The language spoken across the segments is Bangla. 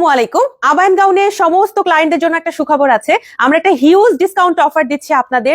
আসসালামু আলাইকুম। আবায়ন গাউনের সমস্ত ক্লায়েন্টদের জন্য একটা সুখবর আছে। আমরা একটা হিউজ ডিসকাউন্ট অফার দিচ্ছি আপনাদের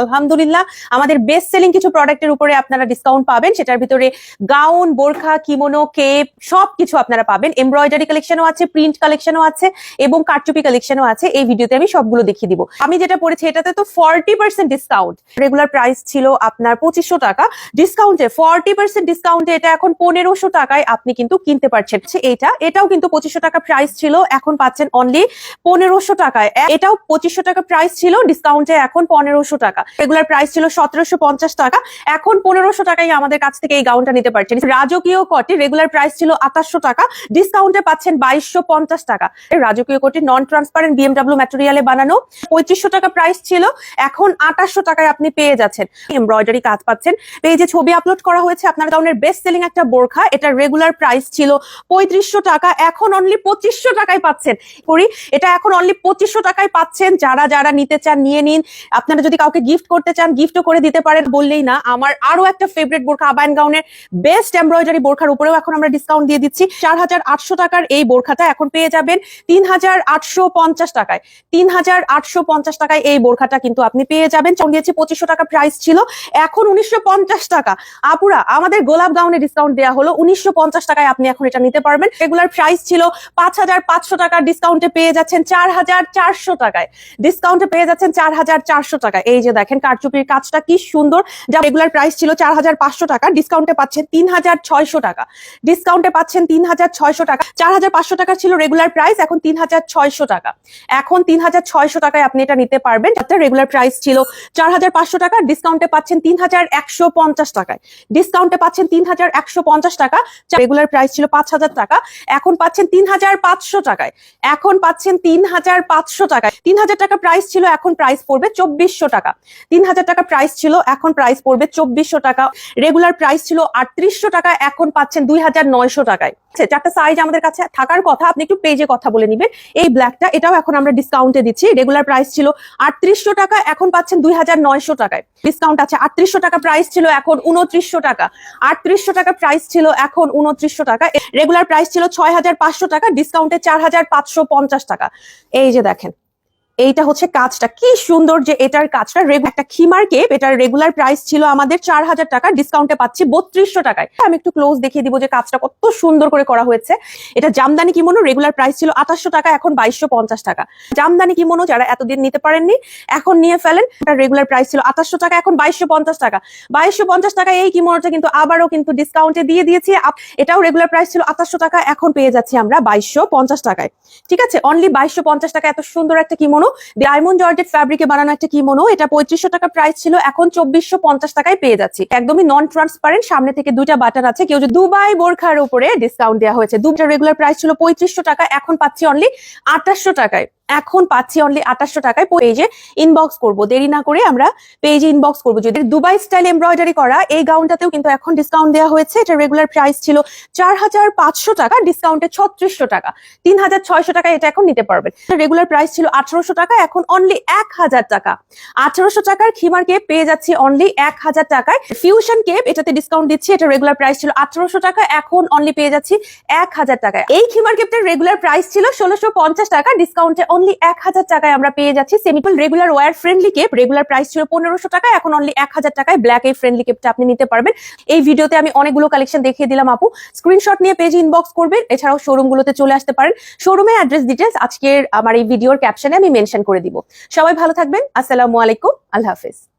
আলহামদুলিল্লাহ। আমাদের বেস্ট সেলিং কিছু প্রোডাক্টের উপরে আপনারা ডিসকাউন্ট পাবেন। সেটার ভিতরে গাউন বোরখা কিমোনো কেপ সব কিছু আপনারা পাবেন। এমব্রয়ডারি কালেকশনও আছে প্রিন্ট কালেকশনও আছে এবং কারচুপি কালেকশনও আছে। এই ভিডিওতে আমি সবগুলো দেখিয়ে দিব। আমি যেটা পড়েছি এটাতে তো forty percent discount regular price ছিল আপনার পঁচিশশো টাকা। ডিসকাউন্টে ফর্টি পার্সেন্ট ডিসকাউন্টে এটা এখন পনেরোশো টাকায় আপনি কিন্তু কিনতে পারছেন। আচ্ছা, এটা এটাও কিন্তু পঁচিশশো টাকা প্রাইস ছিল, এখন পাচ্ছেন অনলি পনেরোশো টাকায়। এটাও পঁচিশশো টাকা প্রাইস ছিল ডিসকাউন্টে এখন পনেরোশো টাকা। রেগুলার প্রাইস ছিল সতেরোশো পঞ্চাশ টাকা, এখন পনেরোশো টাকায় আমাদের কাছ থেকে এই গাউনটা নিতে পারছেন। রাজকীয় কটে রেগুলার প্রাইস ছিল আঠাশশো টাকা ডিসকাউন্টে পাচ্ছেন বাইশশো পঞ্চাশ টাকা। রাজকীয় কোটি নন ট্রান্সপারেন্ট বিএমডাব্লিউ ম্যাটেরিয়ালে বানানো পঁয়ত্রিশশো টাকা প্রাইস ছিল, এখন আঠাশশো টাকায় আপনি পেয়ে যাচ্ছেন। এমব্রয়ডারি কাজ পাচ্ছেন। পেজে ছবি আপলোড করা হয়েছে, আপনার গাউনের বেস্ট সেলিং একটা বোরখা, এটা রেগুলার প্রাইস ছিল পঁয়ত্রিশশো টাকা, এখন অনলি পঁচিশশো টাকায় পাচ্ছেন। করি, এটা এখন অনলি পঁচিশশো টাকায় পাচ্ছেন। যারা যারা নিতে চান, নিয়ে নিন। আপনারা যদি কাউকে গিফট করতে চান গিফটও করে দিতে পারেন, বললেই না। আমার আরও একটা ফেভারিট বোরখা আবায়ন গাউনের বেস্ট এমব্রয়ডারি বোরখার উপরেও এখন আমরা ডিসকাউন্ট দিয়ে দিচ্ছি। চার হাজার আটশো টাকার এই বোরখাটা এখন পেয়ে যাবেন তিন হাজার আটশো পঞ্চাশ টাকায়। তিন হাজার আটশো পঞ্চাশ টাকায় এই বোরখাটা কিন্তু আপনি পেয়ে যাবেন। চঙ্গিয়েছে পঁচিশশো টাকা প্রাইস ছিল। এখন উনিশশো পঞ্চাশ টাকা। আপুরা, আমাদের গোলাপ গাউনে ডিসকাউন্ট দেওয়া হলো। উনিশশো পঞ্চাশ টাকায় আপনি এখন এটা নিতে পারবেন। রেগুলার প্রাইস ছিল পাঁচ হাজার পাঁচশো ডিসকাউন্টে পেয়ে যাচ্ছেন চার হাজার চারশো টাকায়। ডিসকাউন্টে পেয়ে যাচ্ছেন চার হাজার চারশো টাকা এই যে দেখেন, কারচুপির কাজটা কি সুন্দর। যা রেগুলার প্রাইস ছিল চার হাজার পাঁচশো টাকা ডিসকাউন্টে পাচ্ছেন তিন হাজার ছয়শো টাকা। ডিসকাউন্টে পাচ্ছেন তিন হাজার ছয়শো টাকা। চার হাজার পাঁচশো টাকা ছিল রেগুলার প্রাইস এখন তিন হাজার ছয়শো টাকা। এখন তিন হাজার ছয়শো টাকায় আপনি এটা নিতে পারবেন, যাতে রেগুলার প্রাইস ছিল চার হাজার পাঁচশো টাকা ডিসকাউন্টে পাচ্ছেন তিন হাজার একশো পঞ্চাশ টাকায়। ডিসকাউন্টে পাচ্ছেন তিন হাজার একশো পঞ্চাশ টাকা রেগুলার প্রাইস ছিল পাঁচ হাজার টাকা। এখন পাচ্ছেন তিন হাজার পাঁচশো টাকায়। এখন পাচ্ছেন তিন হাজার পাঁচশো টাকায়। তিন হাজার টাকা প্রাইস ছিল এখন প্রাইস পড়বে চব্বিশশো টাকা। তিন হাজার টাকা প্রাইস ছিল এখন প্রাইস পড়বে চব্বিশশো টাকা। রেগুলার প্রাইস ছিল আটত্রিশশো টাকা এখন পাচ্ছেন দুই হাজার নয়শো টাকায়। আচ্ছা, চারটা সাইজ আমাদের কাছে থাকার কথা আপনি একটু পেজে কথা বলে নিবেন। এই ব্ল্যাকটা এটাও এখন আমরা ডিসকাউন্টে দিচ্ছি। রেগুলার প্রাইস ছিল আটত্রিশশো টাকা এখন পাচ্ছেন দুই হাজার নয়শো টাকায়। ডিসকাউন্ট আছে আটত্রিশশো টাকা প্রাইস ছিল এখন উনত্রিশশো টাকা। আটত্রিশশো টাকা প্রাইস ছিল এখন উনত্রিশশো টাকা। রেগুলার প্রাইস ছিল ছয় হাজার পাঁচশো টাকা ডিসকাউন্টে চার হাজার পাঁচশো পঞ্চাশ টাকা। এই যে দেখেন এইটা হচ্ছে কাজটা। কি সুন্দর যে এটার কাজটা একটা খিমার কেপ, এটার রেগুলার প্রাইস ছিল আমাদের চার হাজার টাকা ডিসকাউন্টে পাচ্ছি বত্রিশশো টাকায়। আমি একটু ক্লোজ দেখিয়ে দিব যে কাজটা কত সুন্দর করে করা হয়েছে। এটা জামদানি কিমোনো রেগুলার প্রাইস ছিল আঠাশশো টাকা, এখন বাইশশো পঞ্চাশ টাকা। জামদানি কিমোনো যারা এতদিন নিতে পারেননি, এখন নিয়ে ফেলেন। এটা রেগুলার প্রাইস ছিল আঠাশশো টাকা, এখন বাইশশো পঞ্চাশ টাকা। বাইশশো পঞ্চাশ টাকা এই কিমোনোটা কিন্তু আবারও কিন্তু ডিসকাউন্টে দিয়ে দিয়েছি। এটাও রেগুলার প্রাইস ছিল আঠাশশো টাকা, এখন পেয়ে যাচ্ছি আমরা বাইশশো পঞ্চাশ টাকায়। ঠিক আছে? অনলি বাইশশো পঞ্চাশ টাকা এত সুন্দর একটা কিমোনো। ডায়মন্ড জর্জেট ফ্যাব্রিকে বানানো একটা কিমোনো এটা পঁয়ত্রিশশো টাকা প্রাইস ছিল, এখন চব্বিশশো পঞ্চাশ টাকায় পেয়ে যাচ্ছি। একদমই নন ট্রান্সপারেন্ট সামনে থেকে দুইটা বাটার আছে, কেউ যে দুবাই বোরখার উপরে ডিসকাউন্ট দেওয়া হয়েছে। দুটা রেগুলার প্রাইস ছিল পঁয়ত্রিশশো টাকা, এখন পাচ্ছি অনলি আঠাশশো টাকায়। এখন পাচ্ছি অনলি আঠাশশো টাকায় পেজে ইনবক্স করব। দেরি না করে আমরা পেজে ইনবক্স করব। যদি দুবাই স্টাইল এমব্রয়ডারি করা, এই গাউনটাতেও কিন্তু এখন ডিসকাউন্ট দেওয়া হয়েছে। এটা রেগুলার প্রাইস ছিল চার হাজার পাঁচশো টাকা ডিসকাউন্টে ছত্রিশশো টাকা। তিন হাজার ছয়শো টাকা এটা এখন নিতে পারবেন। রেগুলার প্রাইস ছিল আঠারোশো টাকা, এখন অনলি এক হাজার টাকা। আঠারোশো টাকার খিমার কেপ পেয়ে যাচ্ছি অনলি এক হাজার টাকায়। ফিউশন কেপ এটাতে ডিসকাউন্ট দিচ্ছি, এটা রেগুলার প্রাইস ছিল আঠারোশো টাকা, এখন অনলি পেয়ে যাচ্ছি এক হাজার টাকায়। এই খিমার কেপটার রেগুলার প্রাইস ছিল ষোলোশো টাকা ডিসকাউন্টে অনলি এক হাজার টাকায় আমরা পেয়ে যাচ্ছি সেমিপল regular wear friendly cap regular price ছিল পনেরোশো টাকা এখন অনলি এক হাজার টাকায় ব্ল্যাক এই ফ্রেন্ডলি কেপটা আপনি নিতে পারবেন। এই ভিডিওতে আমি অনেকগুলো কালেকশন দেখিয়ে দিলাম আপু। স্ক্রিনশট নিয়ে পেজে ইনবক্স করবেন, এছাড়াও শোরুমগুলোতে চলে আসতে পারেন। শোরুমের অ্যাড্রেস ডিটেলস আজকের আমার এই ভিডিওর ক্যাপশনে আমি মেনশন করে দিব। সবাই ভালো থাকবেন, আসসালামু আলাইকুম, আল্লাহ হাফেজ।